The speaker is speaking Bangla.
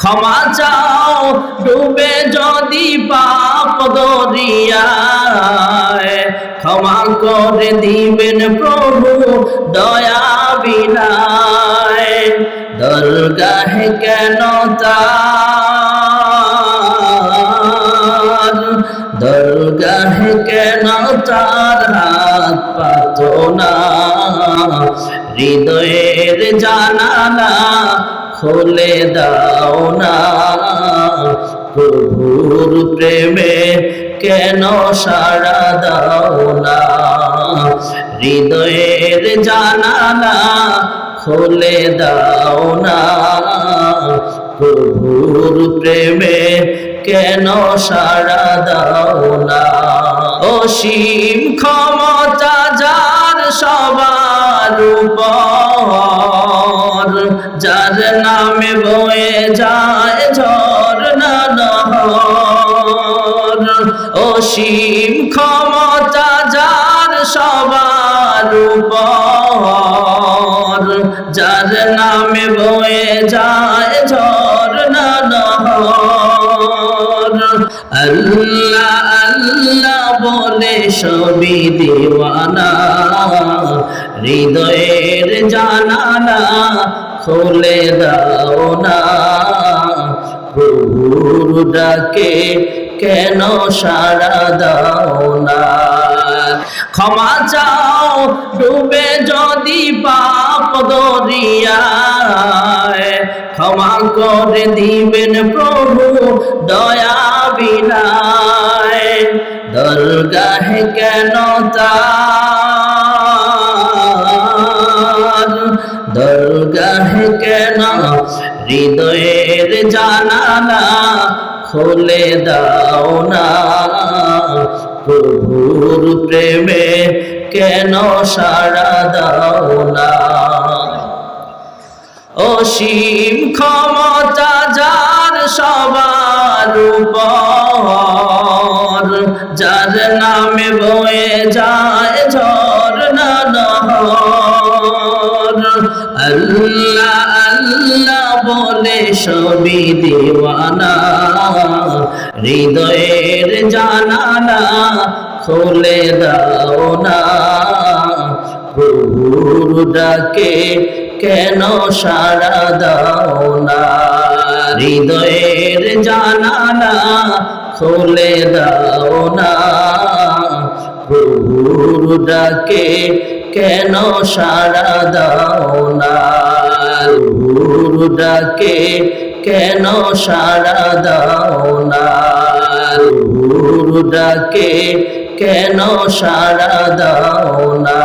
ক্ষমা চাও, ডুবে যদি পাপ দরিয়ায় ক্ষমা করে দিবেন প্রভু দয়া বিনায় দরগাহে কেন তার দরগাহে কেন তার হাত পাতো না। হৃদয়ের জানালা খুলে দাও না। প্রভুর প্রেমে কেন সাড়া দাও না? হৃদয়ের জানালা খুলে দাও না। প্রভুর প্রেমে কেন সাড়া দাও না? অসীম ক্ষমতা যার সবার উপর যার নামে বয়ে যায় ঝর্ণা নহর। অসীম ক্ষমতা যার সবার উপর। যার নামে বয়ে যায় ঝর্ণা নহর। আল্লাহ আল্লাহ বলে সবই দিওয়ানা। হৃদয়ের জানালা খুলে দাও না। প্রভুর ডাকে কেন সাড়া দাও না? ক্ষমা চাও, ডুবে যদি পাপ দরিয়ায়। ক্ষমা করে দিবেন প্রভু দয়া বিনায় দরগাহে কেন তার হৃদয়ের জানালা খুলে দাও না। প্রভুর প্রেমে কেন সাড়া দাও না? অসীম ক্ষমতা যার সবার উপর, যার নামে বয়ে যায় ঝর্ণা নহর। আল্লাহ সবই দিওয়ানা হৃদয়ের জানালা খুলে দাও না প্রভুর ডাকে কেন সাড়া দাও না হৃদয়ের জানালা খুলে দাও না প্রভুর ডাকে কেন সাড়া দাও না ডাকে কেন সারা দাও না? ডাকে কেন সারা দাও না?